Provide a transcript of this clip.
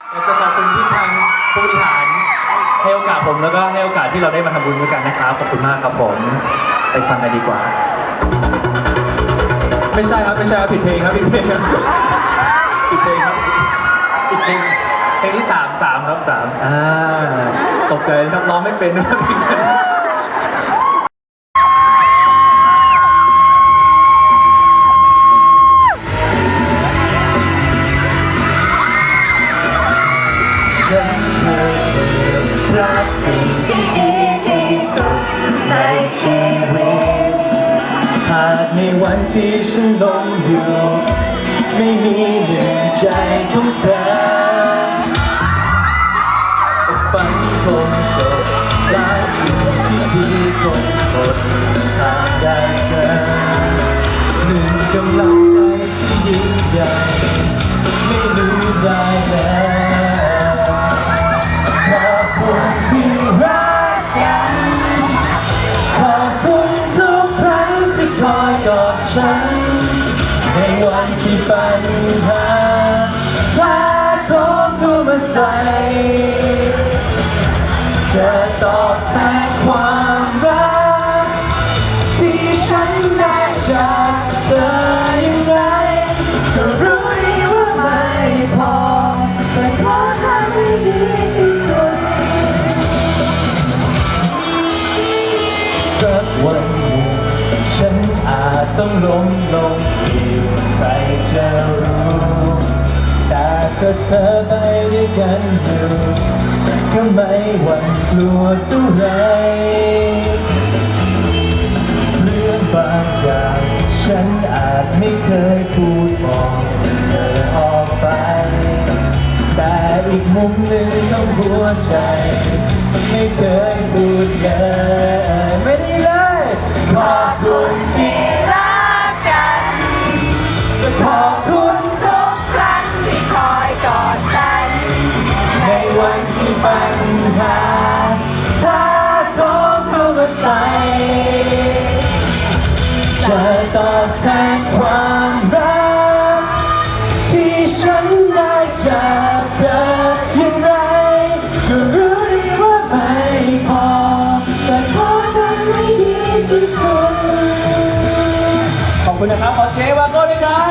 อยากจะขอบคุณที่ทางผู้บริหารให้โอกาสผมแล้วก็ให้โอกาสที่เราได้มาทำบุญด้วยกันนะครับขอบคุณมากครับผมไปฟังกันดีกว่า ไม่ใช่ครับไม่ใช่ครับผิดเพลงครับผิดเพลงครับผิดเพลงครับผิดเพลงเพลงที่สามสามครับสามอ่าตกใจครับร้องไม่เป็นด้วยผิด ฉันเคยรักสิ่งที่ดีที่สุดในชีวิตหากในวันที่ฉันลงอยู่ ไม่มีหนึ่งใจของเธอฝันคงจบและสิ่งที่ดีคงหมดทางได้เจอหนึ่งกำลัง ฉันในวันที่ปัญหาถ้าโทษเข้ามาใส่จะตอบแทนความรัก ที่ฉันได้จากเธอ จต้องล้มลงอีกใครจะรู้แต่ถ้าเธอไปด้วยกันอยู่ก็ไม่หวั่นกลัวเท่าไรเรื่องบางอย่างฉันอาจไม่เคยพูดบอกเธอออกไป แต่อีกมุมหนึ่งของหัวใจ ไม่เคยพูดเลย จะตอบแทนความรัก ที่ฉันได้จากเธออย่างไรก็รู้ดีว่าไม่พอ แต่ขอทำให้ดีที่สุด ขอบคุณนะครับ ขอเชฟยวาโก้ด้วยครับ